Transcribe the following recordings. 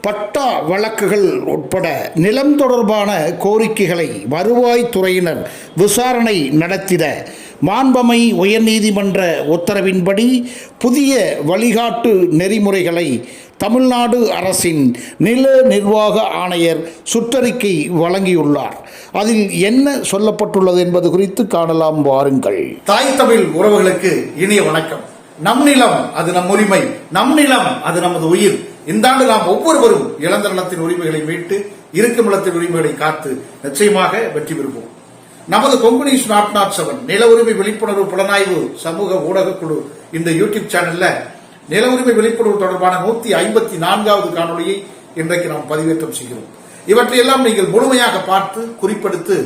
பட்டா வழக்குகள் உட்பட நிலம் தொடர்பான கோரிக்கைகளை வருவாய்த்துறையினர் விசாரணை நடத்திட மாண்பமை உயர்நீதிமன்ற உத்தரவின்படி புதிய வழிகாட்டு நெறிமுறைகளை தமிழ்நாடு அரசின் நில நிர்வாக ஆணையர் சுற்றறிக்கை வழங்கியுள்ளார். அதில் என்ன சொல்லப்பட்டுள்ளது என்பது குறித்து காணலாம் வாருங்கள். தாய் தமிழ் உறவுகளுக்கு இனிய வணக்கம். நம் நிலம் அது நம் உரிமை. நம் நிலம் அது நமது உயிர். இந்த ஆண்டு நாம் ஒவ்வொருவரும் இழந்த நிலத்தின் உரிமைகளை மீட்டு இருக்கும் நிலத்தின் உரிமைகளை காத்து நிச்சயமாக வெற்றி பெறுவோம். நமது கொங்குனி நாட் நாட் செவன் நில உரிமை விழிப்புணர்வு புலனாய்வு சமூக ஊடக குழு இந்த யூடியூப் சேனல்ல நில உரிமை விழிப்புணர்வு தொடர்பான நூத்தி ஐம்பத்தி நான்காவது காணொளியை இன்றைக்கு நாம் பதிவேற்றம் செய்கிறோம். இவற்றையெல்லாம் நீங்கள் முழுமையாக பார்த்து குறிப்பெடுத்து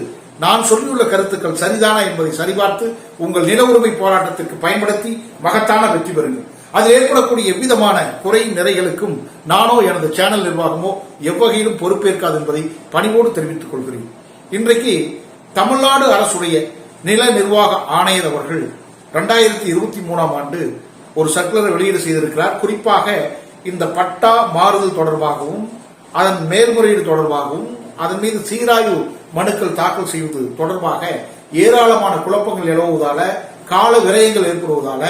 நான் சொல்லியுள்ள கருத்துக்கள் சரிதானா என்பதை சரிபார்த்து உங்கள் நில உரிமை போராட்டத்திற்கு பயன்படுத்தி மகத்தான வெற்றி பெறுங்கள். அதில் ஏற்படக்கூடிய எவ்விதமான குறை நிறைகளுக்கும் நானோ எனது சேனல் நிர்வாகமோ எவ்வகையிலும் பொறுப்பேற்காது என்பதை பணிவோடு தெரிவித்துக் கொள்கிறேன். இன்றைக்கு தமிழ்நாடு அரசுடைய நில நிர்வாக ஆணையர் அவர்கள் இரண்டாயிரத்தி இருபத்தி மூணாம் ஆண்டு ஒரு சர்க்குலரை வெளியீடு செய்திருக்கிறார். குறிப்பாக இந்த பட்டா மாறுதல் தொடர்பாகவும் அதன் மேல்முறையீடு தொடர்பாகவும் அதன் மீது சீராய்வு மனுக்கள் தாக்கல் செய்வது தொடர்பாக ஏராளமான குழப்பங்கள் நிலவுவதால கால விரயங்கள் ஏற்படுவதால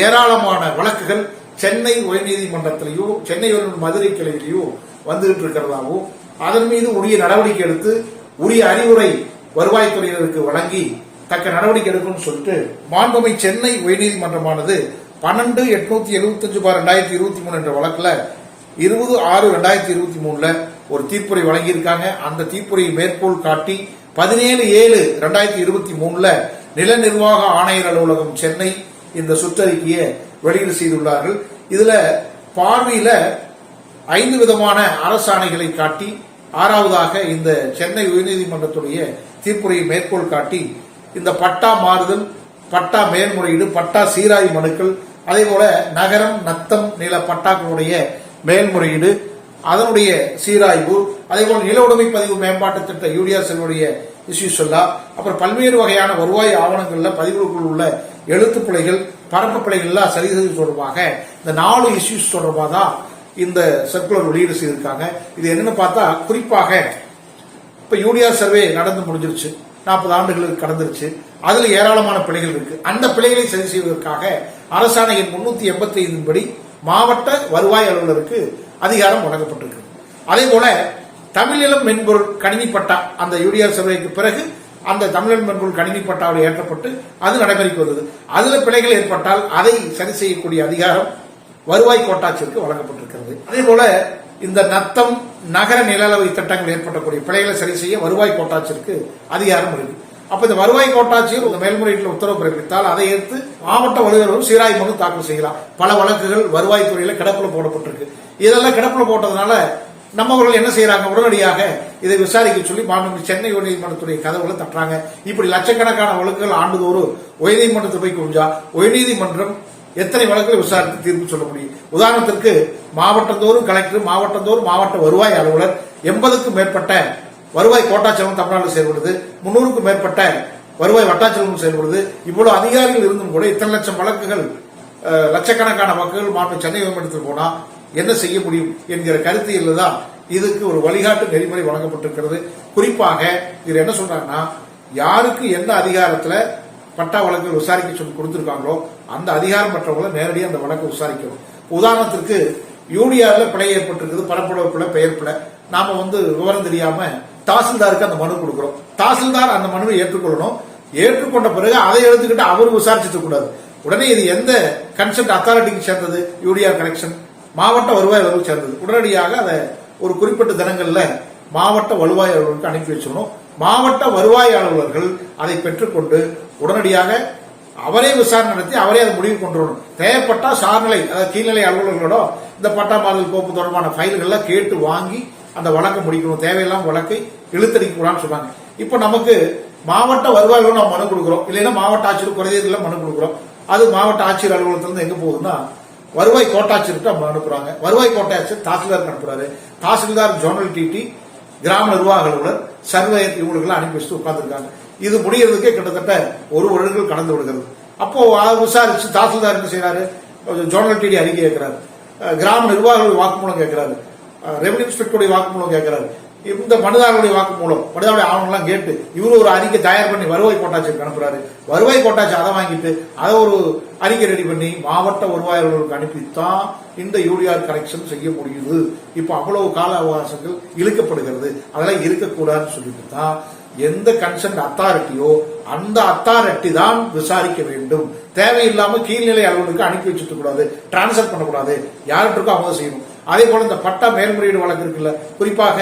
ஏராளமான வழக்குகள் சென்னை உயர்நீதிமன்றத்திலேயோ சென்னை மதுரை கிளையிலேயோ வந்துகிட்டு இருக்கிறதாகவும் அதன் மீது உரிய நடவடிக்கை எடுத்து உரிய அறிவுரை வருவாய்த்துறையினருக்கு வழங்கி தக்க நடவடிக்கை எடுக்கணும்னு சொல்லிட்டு மாண்புமை சென்னை உயர்நீதிமன்றமானது பன்னெண்டு எட்நூத்தி எழுபத்தஞ்சு பார் ரெண்டாயிரத்தி இருபத்தி மூணு என்ற வழக்கில் இருபது ஆறு ரெண்டாயிரத்தி இருபத்தி மூணுல ஒரு தீர்ப்புரை வழங்கியிருக்காங்க. அந்த தீர்ப்புரையை மேற்கோள் காட்டி பதினேழு ஏழு ரெண்டாயிரத்தி இருபத்தி மூணுல நில நிர்வாக ஆணையர் அலுவலகம் சென்னை இந்த சுற்றறிக்கையை வெளியீடு செய்துள்ளார்கள். இதுல பார்வையில ஐந்து விதமான அரசாணைகளை காட்டி ஆறாவதாக இந்த சென்னை உயர்நீதிமன்றத்துடைய தீர்ப்புரையை மேற்கோள் காட்டி இந்த பட்டா மாறுதல் பட்டா மேல்முறையீடு பட்டா சீராய் மனுக்கள் அதே போல நகரம் நத்தம் நில பட்டாக்களுடைய மேல்முறையீடு அதனுடைய சீராய்வு அதே போல் நில உடைமை பதிவு மேம்பாட்டு திட்ட யூடிஆர் செல்வனுடைய இஷ்யூஸ் எல்லாம் அப்புறம் பல்வேறு வகையான வருவாய் ஆவணங்களில் பதிவுகளுக்குள் உள்ள எழுத்து பிழைகள் பரப்பு பிழைகள்லாம் சரி செய்வது தொடர்பாக இந்த நாலு இஷ்யூஸ் தொடர்பாக தான் இந்த சர்க்குலர் வெளியீடு செய்திருக்காங்க. இது என்னன்னு பார்த்தா குறிப்பாக இப்போ யூடிஆர் சர்வே நடந்து முடிஞ்சிருச்சு. நாற்பது ஆண்டுகளுக்கு கடந்துருச்சு. அதுல ஏராளமான பிழைகள் இருக்கு. அந்த பிழைகளை சரி செய்வதற்காக அரசாணையின் முன்னூத்தி எண்பத்தி ஐந்தின் படி மாவட்ட வருவாய் அலுவலருக்கு அதிகாரம் வழங்கப்பட்டிருக்கு. அதே போல தமிழிலம் மென்பொருள் கணினி பட்டா அந்த யூடிஆர் சர்வேக்கு பிறகு அந்த தமிழன் மென்பொருள் கணினி பட்டாவில் ஏற்றப்பட்டு அது நடைமுறைக்கு வருது அதுல பிழைகள் ஏற்பட்டால் அதை சரி செய்யக்கூடிய அதிகாரம் வருவாய் கோட்டாட்சிற்கு வழங்கப்பட்டிருக்கிறது. அதே போல இந்த நத்தம் நகர நில அளவு திட்டங்கள் ஏற்படக்கூடிய பிழைகளை சரி செய்ய வருவாய் கோட்டாட்சியருக்கு அதிகாரம் இருக்கு. அப்ப இந்த வருவாய் கோட்டாட்சியர் இந்த மேல்முறையீட்டில் உத்தரவு பிறப்பித்தால் அதை ஏற்று மாவட்ட வலுவலரும் சீராய்வு மனு தாக்கல் செய்யலாம். பல வழக்குகள் வருவாய்த்துறையில கிடப்பில் போடப்பட்டிருக்கு. இதெல்லாம் கிடப்பில் போட்டதுனால நம்மவர்கள் என்ன செய்யறாங்க உடனடியாக இதை விசாரிக்க சொல்லி மாண்புமிகு சென்னை உயர்நீதிமன்றத்துடைய கதவுகளை தட்டுறாங்க. இப்படி லட்சக்கணக்கான வழக்குகள் ஆண்டுதோறும் உயர்நீதிமன்றத்தை போய் குவிஞ்சா உயர்நீதிமன்றம் எத்தனை வழக்குகளை விசாரித்து தீர்ப்பு சொல்ல முடியும்? உதாரணத்திற்கு மாவட்டந்தோறும் கலெக்டர் மாவட்டந்தோறும் மாவட்ட வருவாய் அலுவலர் எண்பதுக்கும் மேற்பட்ட வருவாய் கோட்டாச்சலம் தமிழ்நாட்டில் செயல்படுது. முன்னூறுக்கும் மேற்பட்ட வருவாய் வட்டாச்சலம் செயல்படுது. இவ்வளவு அதிகாரிகள் இருந்தும் கூட இத்தனை லட்சம் வழக்குகள் லட்சக்கணக்கான வழக்குகள் மாநில சென்னை உயர்மன்றத்தில் போனா என்ன செய்ய முடியும் என்கிற கருத்தியில் தான் இதுக்கு ஒரு வழிகாட்டு நெறிமுறை வழங்கப்பட்டிருக்கிறது. குறிப்பாக இவர் என்ன சொல்றாங்கன்னா யாருக்கு என்ன அதிகாரத்துல பட்டா வழக்குகள் விசாரிக்க சொல்லி கொடுத்திருக்காங்களோ அந்த அதிகாரம் பெற்றவங்களை நேரடியாக அந்த வழக்கை விசாரிக்கணும். உதாரணத்திற்கு யூனியாரில் பிழை ஏற்பட்டிருக்குது பரப்புடவு பெயர்ப்புல பெயர் நாம வந்து விவரம் தெரியாம தாசில்தாருக்கு அந்த மனு கொடுக்கிறோம். தாசில்தார் அந்த மனுவை ஏற்றுக்கொள்ளணும். ஏற்றுக்கொண்ட பிறகு அதை எடுத்துக்கிட்டு அவர் விசாரிச்சிட்டு கூடாது உடனே இது எந்த கன்சென்ட் அத்தாரிட்டிக்கு சேர்ந்தது? யூடிஆர் கனெக்ஷன் மாவட்ட வருவாய் அலுவலகம் சேர்ந்தது. உடனடியாக அதை ஒரு குறிப்பிட்ட தினங்களில் மாவட்ட வருவாய் அலுவலருக்கு அனுப்பி வச்சிடணும் மாவட்ட வருவாய் அலுவலர்கள் அதை பெற்றுக்கொண்டு உடனடியாக அவரே விசாரணை நடத்தி அவரே அதை முடிவு கொண்டு வரணும். தேவைப்பட்டா சார்நிலை அதாவது கீழ்நிலை அலுவலர்களோட இந்த பட்டா மாறுதல் கோப்பு தொடர்பான ஃபைல்கள்லாம் கேட்டு வாங்கி அந்த வழக்கை முடிக்கணும். தேவையில்லாம வழக்கை இழுத்தடிக்க கூடாதுன்னு சொன்னாங்க. இப்போ நமக்கு மாவட்ட வருவாய்களும் நம்ம மனு கொடுக்குறோம். இல்லைன்னா மாவட்ட ஆட்சியர் குறைதீர்ல மனு கொடுக்குறோம். அது மாவட்ட ஆட்சியர் அலுவலகத்திலிருந்து எங்க போகுதுன்னா வருவாய் கோட்டாட்சியர்கிட்ட நம்ம அனுப்புறாங்க. வருவாய் கோட்டாட்சியர் தாசில்தாருக்கு அனுப்புறாரு. தாசில்தார் ஜோனல் டிடி கிராம நிர்வாக அலுவலர் சர்வேயர் இவங்களுக்கெல்லாம் அனுப்பி வச்சுட்டு உட்காந்துருக்காங்க இது முடியறதுக்கே கிட்டத்தட்ட ஒரு வருடங்கள் கடந்து விடுகிறது. அப்போ விசாரிச்சு தாசில்தார் என்ன செய்யறாரு ஜோனல் டிடி அறிக்கை கேட்கிறாரு. கிராம நிர்வாகிகள் வாக்குமூலம் கேட்கிறாரு. ரெவன்யூ இன்ஸ்பெக்டருடைய வாக்குமூலம் கேட்கிறாரு. இந்த மனுதாரருடைய வாக்குமூலம் மனுதாருடைய ஆவணங்கள்லாம் கேட்டு இவரு ஒரு அறிக்கை தயார் பண்ணி வருவாய் கோட்டாட்சியருக்கு அனுப்புறாரு. வருவாய் கோட்டாட்சி அதை வாங்கிட்டு அதை ஒரு அறிக்கை ரெடி பண்ணி மாவட்ட வருவாய் அனுப்பித்தான் இந்த யூடிஆர் கனெக்ஷன் செய்ய முடியுது. இப்போ அவ்வளவு கால அவகாசங்கள் இழுக்கப்படுகிறது. அதெல்லாம் இருக்கக்கூடாதுன்னு சொல்லிட்டு தான் எந்த கன்சர்ன் அத்தாரிட்டியோ அந்த அத்தாரிட்டி தான் விசாரிக்க வேண்டும். தேவையில்லாம கீழ்நிலை அலுவலருக்கு அனுப்பி வச்சுட்டு கூடாது டிரான்ஸ்ஃபர் பண்ணக்கூடாது. யார்கிட்ட இருக்கோ அவங்க செய்யணும். அதே போல இந்த பட்டா மேல்முறையீடு வழக்கு இருக்குல்ல குறிப்பாக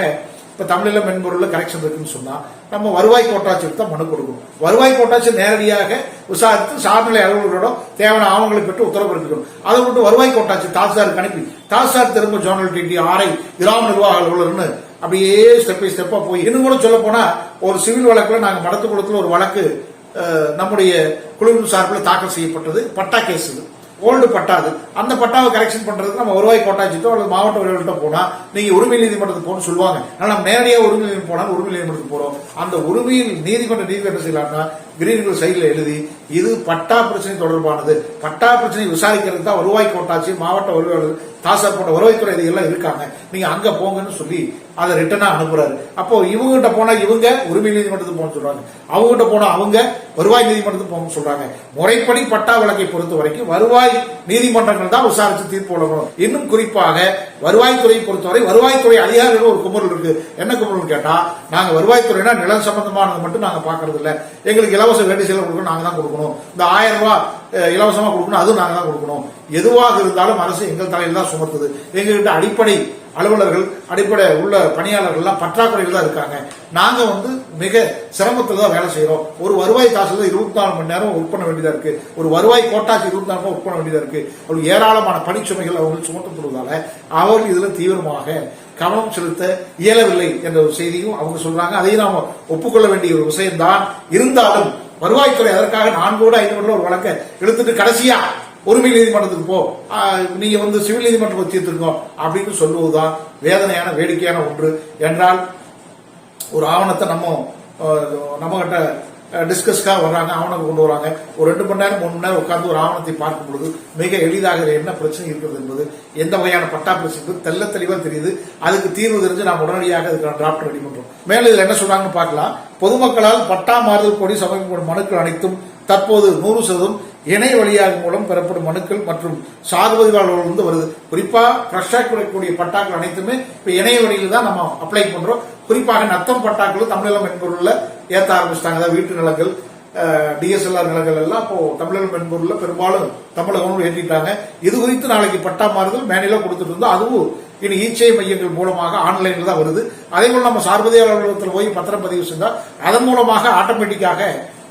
இப்ப தமிழில மென்பொருள்ல கரெக்ஷன் இருக்குன்னு சொன்னா நம்ம வருவாய் கோட்டாட்சியருக்கு தான் மனு கொடுக்கணும். வருவாய் கோட்டாட்சி நேரடியாக விசாரித்து சார்நிலை அலுவலர்களோட தேவையான ஆவணங்களை பெற்று உத்தரவு எடுக்கணும் அதை மட்டும் வருவாய் கோட்டாட்சி தாசில்தாருக்கு அனுப்பி தாசில்தார் திரும்ப ஜோனல் டிடி ஆரை கிராம நிர்வாக அலுவலர்னு அப்படியே ஸ்டெப் பை ஸ்டெப்பா போய் இன்னும் கூட சொல்ல போனா ஒரு சிவில் வழக்குல நாங்க மடத்து குளத்துல ஒரு வழக்கு நம்முடைய குழுவின் சார்பில் தாக்கல் செய்யப்பட்டது. பட்டா கேஸ் இது. ஓல்டு பட்டாது அந்த பட்டாவை கரெக்ஷன் பண்றதுக்கு நம்ம வருவாய் கோட்டாச்சிட்டோ அல்லது மாவட்ட வருவாய்கிட்ட போனா நீங்க உரிமை நீதிமன்றத்துக்கு போகணும்னு சொல்லுவாங்க. ஆனா நம்ம நேரடியாக உரிமை நீதிமன்றம் உரிமை நீதிமன்றத்துக்கு போறோம். அந்த உரிமையில் நீதிமன்ற நீதி என்ன செய்யலாம்னா கிரீன்கள் சைடில் எழுதி இது பட்டா பிரச்சனை தொடர்பானது. பட்டா பிரச்சனை விசாரிக்கிறது தான் வருவாய் கோட்டாட்சி மாவட்ட வருவாய் தாசா போன்ற வருவாய்த்துறை எல்லாம் இருக்காங்க. நீங்க அங்க போங்கன்னு சொல்லி அதை ரிட்டனா அனுப்புறாரு. அப்போ இவங்ககிட்ட போனா இவங்க உரிமை நீதிமன்றத்துக்கு போகணும்னு சொல்றாங்க. அவங்ககிட்ட போனா அவங்க வருவாய் நீதிமன்றத்துக்கு போகணும்னு சொல்றாங்க. முறைப்படி பட்டா வழக்கை பொறுத்த வரைக்கும் வருவாய் நீதிமன்றங்கள் தான் விசாரிச்சு தீர்ப்பு வழங்கணும். இன்னும் குறிப்பாக வருவாய்த்துறையை பொறுத்தவரை வருவாய்த்துறை அதிகாரிகள் ஒரு குமுறல் இருக்கு. என்ன குமுறல் கேட்டா நாங்க வருவாய்த்துறைனா நிலம் சம்பந்தமானது மட்டும் நாங்க பாக்குறது இல்ல. எங்களுக்கு இலவச வேண்டி செலவு கொடுக்கணும் நாங்க தான் கொடுக்கணும். இந்த ஆயிரம் ரூபாய் இலவசமா கொடுக்கணும் அதுவும் நாங்க தான் கொடுக்கணும். எதுவாக இருந்தாலும் அரசு எங்கள் தலையில் தான் சுமத்துது. எங்ககிட்ட அடிப்படை அலுவலர்கள் அடிப்படை உள்ள பணியாளர்கள்லாம் பற்றாக்குறையில் தான் இருக்காங்க. நாங்க வந்து மிக சிரமத்தில் தான் வேலை செய்யறோம் ஒரு வருவாய் தாசில் இருபத்தி நாலு மணி நேரம் ஒர்க் பண்ண வேண்டியதா இருக்கு. ஒரு வருவாய் கோட்டாட்சி இருபத்தி நாலு மணி ஒர்க் பண்ண வேண்டியதா இருக்கு. அவங்க ஏராளமான பணிச்சுமைகள் அவர்கள் சுமத்தப்படுவதால அவர்கள் இதுல தீவிரமாக கவனம் செலுத்த இயலவில்லை என்ற ஒரு செய்தியும் அவங்க சொல்றாங்க. அதையும் நாம ஒப்புக்கொள்ள வேண்டிய ஒரு விஷயம்தான். இருந்தாலும் வருவாய்த்துறை அதற்காக நான்கோடு ஐநூறு ஒரு வழக்கை இழுத்துட்டு கடைசியா உரிமை நீதிமன்றத்துக்கு போ. நீங்க வந்து சிவில் நீதிமன்றம் தீர்த்துருங்க அப்படின்னு சொல்லுவதுதான் வேதனையான வேடிக்கையான ஒன்று. என்றால் ஒரு ஆவணத்தை நம்ம நம்ம கிட்ட டிஸ்கஸ்க்காக வர்றாங்க ஆவணம் கொண்டு வராங்க ஒரு ரெண்டு மணி நேரம் மூணு மணி நேரம் உட்கார்ந்து ஒரு ஆவணத்தை பார்க்கும் பொழுது மிக எளிதாக என்ன பிரச்சனை இருக்கிறது என்பது எந்த வகையான பட்டா பிரச்சனை தெல்ல தெளிவாக தெரியுது. அதுக்கு தீர்வு தெரிஞ்சு நாம் உடனடியாக அதுக்கான டிராப்ட் ரெடி பண்றோம். மேலும் இதில் என்ன சொல்றாங்கன்னு பார்க்கலாம். பொதுமக்களால் பட்டா மாறுதல் கோரி சமர்ப்பிக்கப்படும் மனுக்கள் அனைத்தும் தற்போது நூறு சதவீதம் இணைய வழியாக மூலம் பெறப்படும் மனுக்கள் மற்றும் சார்பதிவாளர்கள் வருது. குறிப்பாக ஃப்ரெஷ்ஷாக கிடைக்கக்கூடிய பட்டாக்கள் அனைத்துமே இப்போ இணைய வழியில் தான் நம்ம அப்ளை பண்ணுறோம் குறிப்பாக நத்தம் பட்டாக்கள் தமிழகம் மென்பொருளில் ஏற்ற ஆரம்பிச்சிட்டாங்க. அதாவது வீட்டு நிலங்கள் டிஎஸ்எல்ஆர் நிலங்கள் எல்லாம் இப்போ தமிழகம் மென்பொருளில் பெரும்பாலும் தமிழகம் ஏற்றிட்டாங்க. இது குறித்து நாளைக்கு பட்டா மாறுதல் மேனில கொடுத்துட்டு இருந்தோம். அதுவும் இனி ஈச்சை மையங்கள் மூலமாக ஆன்லைனில் தான் வருது. அதே போல நம்ம சார்பதிவாளர் அலுவலகத்தில் போய் பத்திரம் பதிவு செஞ்சால் அதன் மூலமாக ஆட்டோமேட்டிக்காக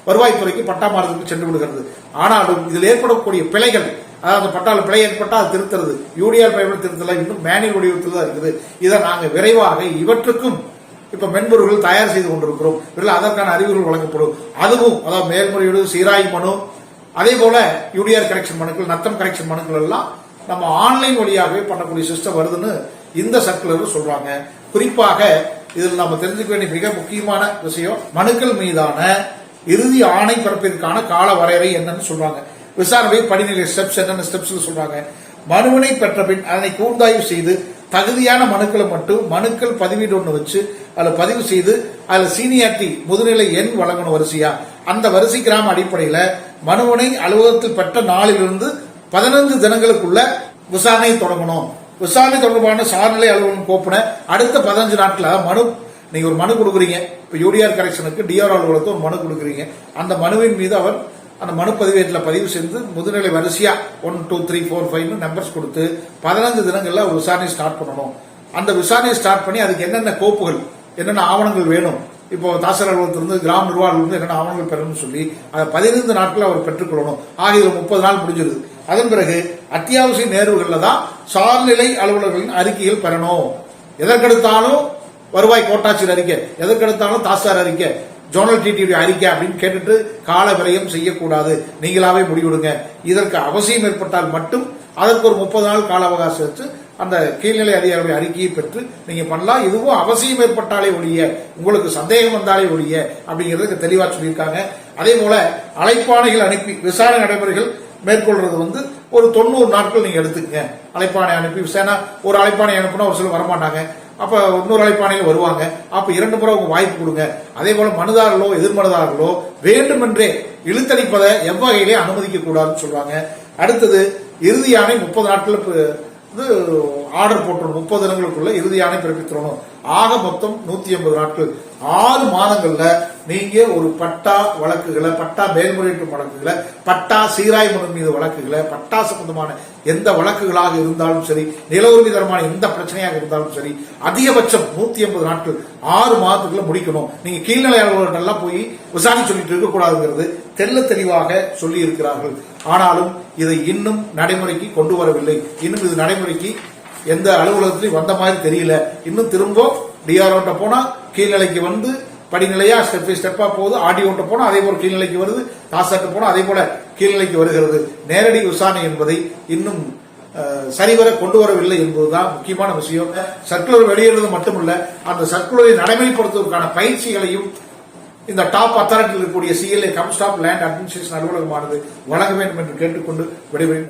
வருவாய்த்துறைக்கு பட்டா மாறுதலுக்கு சென்று விடுகிறது. ஆனாலும் இதில் ஏற்படக்கூடிய பிழைகள் அதாவது பட்டால் பிழை ஏற்பட்டால் அது திருத்துறது. யூடிஆர் பயன்படுத்தி திருத்தலை இன்னும் மேனுவல் வடிவத்தில் தான் இருக்குது. இதை நாங்கள் விரைவாக இவற்றுக்கும் இப்ப மென்பொருள்கள் தயார் செய்து கொண்டிருக்கிறோம். இதில் அதற்கான அறிவுகள் வழங்கப்படும். அதுவும் அதாவது மேல்முறையீடு சீராய் மனு அதே போல யூடிஆர் கரெக்ஷன் மனுக்கள் நத்தம் கரெக்ஷன் மனுக்கள் எல்லாம் நம்ம ஆன்லைன் வழியாகவே பண்ணக்கூடிய சிஸ்டம் வருதுன்னு இந்த சர்க்குலர் சொல்றாங்க. குறிப்பாக இதில் நம்ம தெரிஞ்சுக்க வேண்டிய மிக முக்கியமான விஷயம் மனுக்கள் மீதான இறுதி ஆணை பிறப்பிற்கான கால வரையறை என்னன்னு சொல்றாங்க. விசாரணை படிநிலை ஸ்டெப்ஸ் என்னென்ன ஸ்டெப்ஸ் சொல்றாங்க. மனுவினை பெற்ற பின் அதனை கூர்ந்தாய்வு செய்து தகுதியான மனுக்களை மட்டும் மனுக்கள் பதிவீடு ஒன்று வச்சு அதுல பதிவு செய்து அதுல சீனியாரிட்டி முதுநிலை எண் வழங்கணும் வரிசையா? அந்த வரிசை கிராம அடிப்படையில மனுவினை அலுவலகத்தில் பெற்ற நாளிலிருந்து பதினைந்து தினங்களுக்குள்ள விசாரணை தொடங்கணும். விசாரணை தொடர்பான சார்நிலை அலுவலகம் கோப்பின அடுத்த பதினஞ்சு நாட்களில் மனு நீங்கள் ஒரு மனு கொடுக்குறீங்க. இப்போ யூடிஆர் கரெக்ஷனுக்கு டிஆர் அலுவலகத்தை ஒரு மனு கொடுக்குறீங்க. அந்த மனுவின் மீது அவர் அந்த மனு பதிவேட்டில் பதிவு செய்து முதுநிலை வரிசையாக ஒன் டூ த்ரீ ஃபோர் ஃபைவ்னு நம்பர்ஸ் கொடுத்து பதினஞ்சு தினங்களில் ஒரு விசாரணை ஸ்டார்ட் பண்ணணும். அந்த விசாரணையை ஸ்டார்ட் பண்ணி அதுக்கு என்னென்ன கோப்புகள் என்னென்ன ஆவணங்கள் வேணும்? இப்போ தாசர் அலுவலகத்திலிருந்து கிராம நிர்வாகத்திலிருந்து என்னென்ன ஆவணங்கள் பெறணும்னு சொல்லி அதை பதினைந்து நாட்கள் அவர் பெற்றுக்கொள்ளணும். ஆக முப்பது நாள் முடிஞ்சிருது. அதன் பிறகு அத்தியாவசிய நேர்வுகளில் தான் சார்நிலை அலுவலர்களின் அறிக்கைகள் பெறணும். எதற்கெடுத்தாலும் வருவாய் கோட்டாட்சியர் அறிக்கை எதற்கெடுத்தாலும் தாசார் அறிக்கை ஜோனல் டிடியுடைய அறிக்கை அப்படின்னு கேட்டுட்டு கால விரயம் செய்யக்கூடாது. நீங்களாவே முடிவிடுங்க. இதற்கு அவசியம் ஏற்பட்டால் மட்டும் அதற்கு ஒரு முப்பது நாள் கால அவகாசம் வச்சு அந்த கீழ்நிலை அதிகாரியுடைய அறிக்கையை பெற்று நீங்க பண்ணலாம். இதுவும் அவசியம் ஏற்பட்டாலே ஒழிய உங்களுக்கு சந்தேகம் வந்தாலே ஒழிய அப்படிங்கிறதுக்கு தெளிவா சொல்லியிருக்காங்க. அதே போல அழைப்பாணைகள் அனுப்பி விசாரணை நடைமுறைகள் மேற்கொள்றது வந்து ஒரு தொண்ணூறு நாட்கள் நீங்க எடுத்துக்கங்க. அழைப்பாணை அனுப்பி விசாரணை ஒரு அழைப்பாணை அனுப்புனா ஒரு சிலர் வரமாட்டாங்க. அப்போ இன்னொரு அழைப்பாணையில் வருவாங்க. அப்போ இரண்டு முறை உங்க வாய்ப்பு கொடுங்க. அதே போல மனுதாரர்களோ எதிர்மனுதாரர்களோ வேண்டுமென்றே இழுத்தளிப்பதை எவ்வகையிலே அனுமதிக்க கூடாதுன்னு சொல்றாங்க. அடுத்தது இறுதி யானை முப்பது நாட்கள் இது ஆர்டர் போட்டுரும் முப்பது தினங்களுக்குள்ள இறுதி யானை பிறப்பித்துறணும். ஆக மொத்தம் நூத்தி எண்பது நாட்கள். ஆறு மாதங்கள்ல நீங்க ஒரு பட்டா வழக்குகளை பட்டா மேல்முறையீட்டு வழக்குகளை பட்டா சீராய் மனு மீது வழக்குகளை பட்டா சம்பந்தமான எந்த வழக்குகளாக இருந்தாலும் சரி நில உரிமை தரமான எந்த பிரச்சனையாக இருந்தாலும் சரி அதிகபட்சம் நூத்தி எண்பது நாட்கள் ஆறு மாதத்துக்குள்ள முடிக்கணும். நீங்க கீழ்நிலை அலுவலர்கள்லாம் போய் விசாரணை சொல்லிட்டு இருக்கக்கூடாதுங்கிறது தெல்ல தெளிவாக சொல்லி இருக்கிறார்கள். ஆனாலும் இதை இன்னும் நடைமுறைக்கு கொண்டு வரவில்லை. இன்னும் இது நடைமுறைக்கு எந்த அலுவலகத்திலையும் வந்த மாதிரி தெரியல. இன்னும் திரும்ப டிஆர்ஓட்ட போனா கீழ்நிலைக்கு வந்து படிநிலையா ஸ்டெப் பை ஸ்டெப்பா போகுது. ஆடியோட்ட போனா அதே போல கீழ்நிலைக்கு வருது. தாசாட்டு போனா அதே போல கீழ்நிலைக்கு வருகிறது. நேரடி விசாரணை என்பதை இன்னும் சரிவர கொண்டு வரவில்லை என்பதுதான் முக்கியமான விஷயம். சர்க்குலர் வெளியிடுறது மட்டுமல்ல அந்த சர்க்குலரை நடைமுறைப்படுத்துவதற்கான பயிற்சிகளையும் இந்த டாப் அத்தாரிட்டியில் இருக்கக்கூடிய சிஎல்ஏ ஆஃப் லேண்ட் அட்மினிஸ்ட்ரேஷன் அலுவலகமானது வழங்க வேண்டும் என்று கேட்டுக்கொண்டு விடுவேன்